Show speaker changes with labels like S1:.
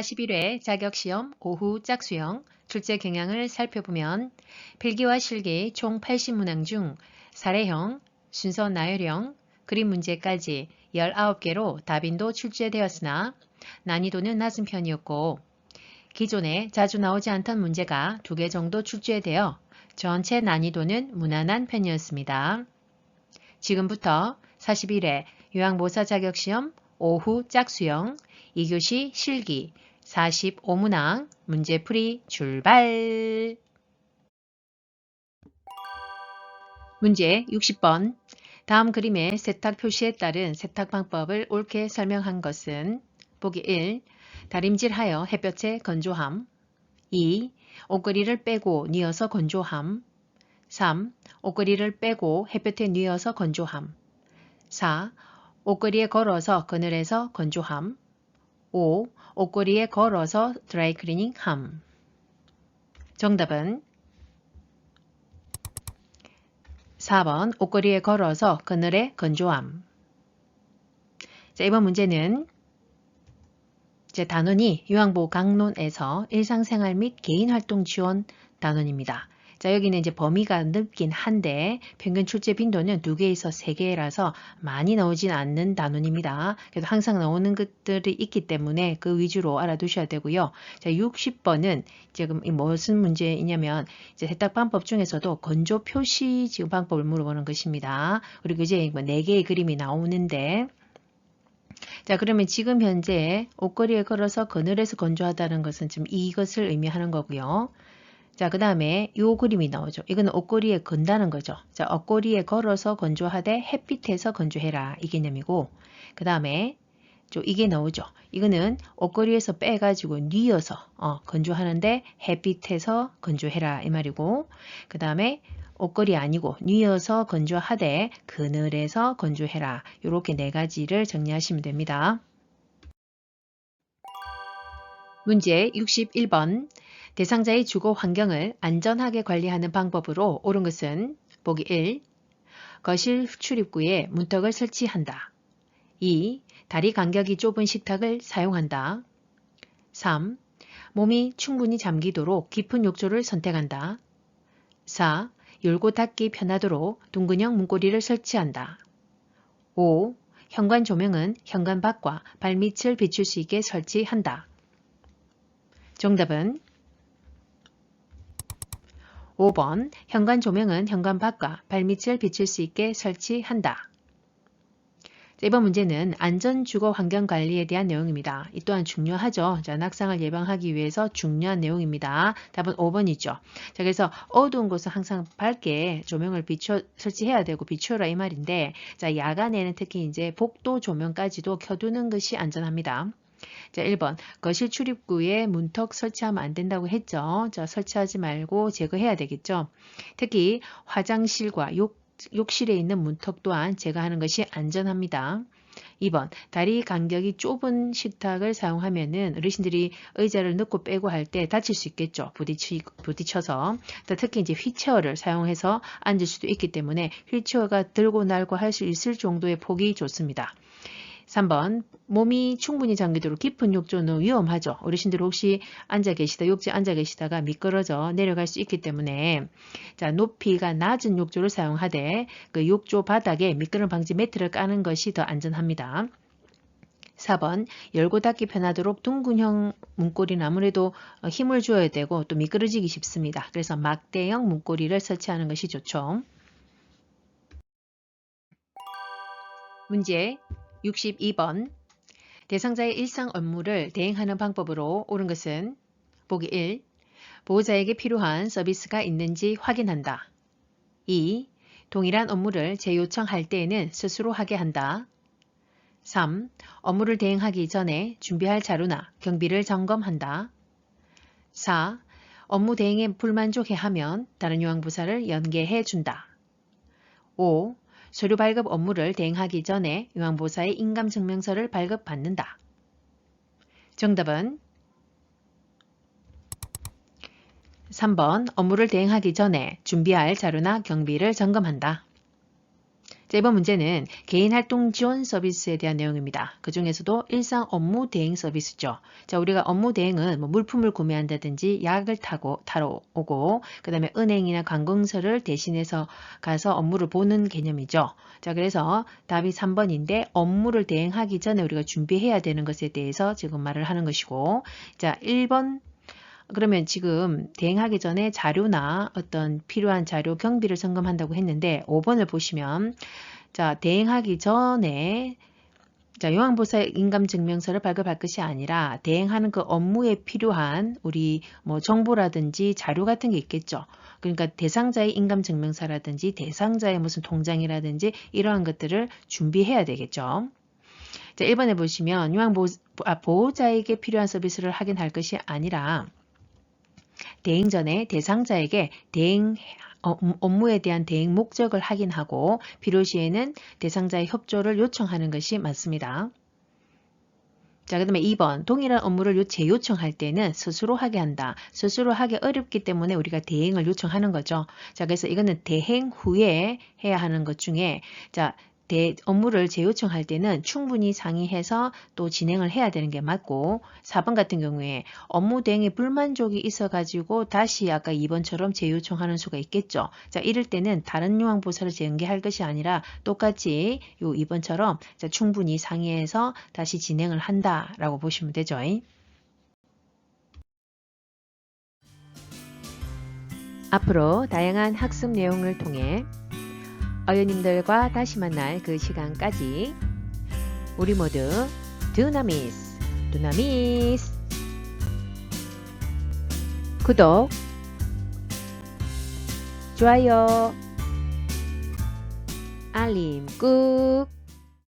S1: 41회 자격시험 오후 짝수형 출제 경향을 살펴보면 필기와 실기 총 80문항 중 사례형, 순서 나열형, 그림 문제까지 19개로 답인도 출제되었으나 난이도는 낮은 편이었고 기존에 자주 나오지 않던 문제가 2개 정도 출제되어 전체 난이도는 무난한 편이었습니다. 지금부터 41회 요양보사 자격시험 오후 짝수형 2교시 실기 45문항 문제풀이 출발! 문제 60번 다음 그림의 세탁 표시에 따른 세탁 방법을 옳게 설명한 것은 보기 1. 다림질하여 햇볕에 건조함 2. 옷걸이를 빼고 뉘어서 건조함 3. 옷걸이를 빼고 햇볕에 뉘어서 건조함 4. 옷걸이에 걸어서 그늘에서 건조함 5. 옷걸이에 걸어서 드라이 클리닝 함. 정답은 4번 옷걸이에 걸어서 그늘에 건조함. 자, 이번 문제는 제 단원이 유황보 강론에서 일상생활 및 개인활동 지원 단원입니다. 자, 여기는 이제 범위가 넓긴 한데 평균 출제 빈도는 2개에서 3개라서 많이 나오진 않는 단원입니다. 그래도 항상 나오는 것들이 있기 때문에 그 위주로 알아두셔야 되고요. 자, 60번은 지금 무슨 문제이냐면 이제 세탁 방법 중에서도 건조 표시 지금 방법을 물어보는 것입니다. 그리고 이제 뭐 4개의 그림이 나오는데 자 그러면 지금 현재 옷걸이에 걸어서 그늘에서 건조하다는 것은 지금 이것을 의미하는 거고요. 자, 그 다음에 이 그림이 나오죠. 이거는 옷걸이에 건다는 거죠. 자, 옷걸이에 걸어서 건조하되 햇빛에서 건조해라. 이 개념이고 그 다음에 이게 나오죠. 이거는 옷걸이에서 빼가지고 뉘어서 어, 건조하는데 햇빛에서 건조해라 이 말이고 그 다음에 옷걸이 아니고 뉘어서 건조하되 그늘에서 건조해라 이렇게 네 가지를 정리하시면 됩니다. 문제 61번 대상자의 주거 환경을 안전하게 관리하는 방법으로 옳은 것은 보기 1. 거실 출입구에 문턱을 설치한다. 2. 다리 간격이 좁은 식탁을 사용한다. 3. 몸이 충분히 잠기도록 깊은 욕조를 선택한다. 4. 열고 닫기 편하도록 둥근형 문고리를 설치한다. 5. 현관 조명은 현관 밖과 발밑을 비출 수 있게 설치한다. 정답은 5번 현관 조명은 현관 밖과 발밑을 비칠 수 있게 설치한다. 이번 문제는 안전 주거 환경 관리에 대한 내용입니다. 이 또한 중요하죠. 자, 낙상을 예방하기 위해서 중요한 내용입니다. 답은 5번이죠. 자, 그래서 어두운 곳은 항상 밝게 조명을 비춰 설치해야 되고 비추어라 이 말인데, 자, 야간에는 특히 이제 복도 조명까지도 켜두는 것이 안전합니다. 자, 1번 거실 출입구에 문턱 설치하면 안 된다고 했죠. 자, 설치하지 말고 제거해야 되겠죠. 특히 화장실과 욕, 욕실에 있는 문턱 또한 제거하는 것이 안전합니다. 2번 다리 간격이 좁은 식탁을 사용하면 은 어르신들이 의자를 넣고 빼고 할 때 다칠 수 있겠죠. 부딪히, 부딪혀서 특히 이제 휠체어를 사용해서 앉을 수도 있기 때문에 휠체어가 들고 날고 할 수 있을 정도의 폭이 좋습니다. 3번 몸이 충분히 잠기도록 깊은 욕조는 위험하죠. 어르신들 혹시 앉아 계시다 욕조에 앉아 계시다가 미끄러져 내려갈 수 있기 때문에 자 높이가 낮은 욕조를 사용하되 그 욕조 바닥에 미끄럼 방지 매트를 까는 것이 더 안전합니다. 4번 열고 닫기 편하도록 둥근형 문고리는 아무래도 힘을 주어야 되고 또 미끄러지기 쉽습니다. 그래서 막대형 문고리를 설치하는 것이 좋죠. 문제 62번 대상자의 일상 업무를 대행하는 방법으로 옳은 것은 보기 1. 보호자에게 필요한 서비스가 있는지 확인한다. 2. 동일한 업무를 재요청할 때에는 스스로 하게 한다. 3. 업무를 대행하기 전에 준비할 자료나 경비를 점검한다. 4. 업무 대행에 불만족해하면 다른 요양부사를 연계해 준다. 5. 서류 발급 업무를 대행하기 전에 요양보사의 인감증명서를 발급받는다. 정답은 3번 업무를 대행하기 전에 준비할 자료나 경비를 점검한다. 자, 이번 문제는 개인 활동 지원 서비스에 대한 내용입니다. 그 중에서도 일상 업무 대행 서비스죠. 자, 우리가 업무 대행은 뭐 물품을 구매한다든지 약을 타고 타러 오고, 그 다음에 은행이나 관공서를 대신해서 가서 업무를 보는 개념이죠. 자, 그래서 답이 3번인데 업무를 대행하기 전에 우리가 준비해야 되는 것에 대해서 지금 말을 하는 것이고, 자, 1번 그러면 지금 대행하기 전에 자료나 어떤 필요한 자료 경비를 점검한다고 했는데 5번을 보시면 자 대행하기 전에 자 요양보사 인감증명서를 발급할 것이 아니라 대행하는 그 업무에 필요한 우리 뭐 정보라든지 자료 같은 게 있겠죠. 그러니까 대상자의 인감증명서라든지 대상자의 무슨 통장이라든지 이러한 것들을 준비해야 되겠죠. 자 1번에 보시면 요양 보호자에게 필요한 서비스를 확인할 것이 아니라 대행 전에 대상자에게 대행 어, 음, 업무에 대한 대행 목적을 확인하고 필요시에는 대상자의 협조를 요청하는 것이 맞습니다. 자, 그 다음에 2번 동일한 업무를 재요청할 때는 스스로 하게 한다. 스스로 하기 어렵기 때문에 우리가 대행을 요청하는 거죠. 자, 그래서 이거는 대행 후에 해야 하는 것 중에 자, 대, 업무를 재요청할 때는 충분히 상의해서 또 진행을 해야 되는 게 맞고 4번 같은 경우에 업무 대행에 불만족이 있어 가지고 다시 아까 2번처럼 재요청하는 수가 있겠죠. 자 이럴 때는 다른 요양보사를 재연계할 것이 아니라 똑같이 요 2번처럼 자, 충분히 상의해서 다시 진행을 한다 라고 보시면 되죠. 앞으로 다양한 학습 내용을 통해 어연님들과 다시 만날 그 시간까지 우리 모두 두나미스 두나미스 구독 좋아요 알림 꾹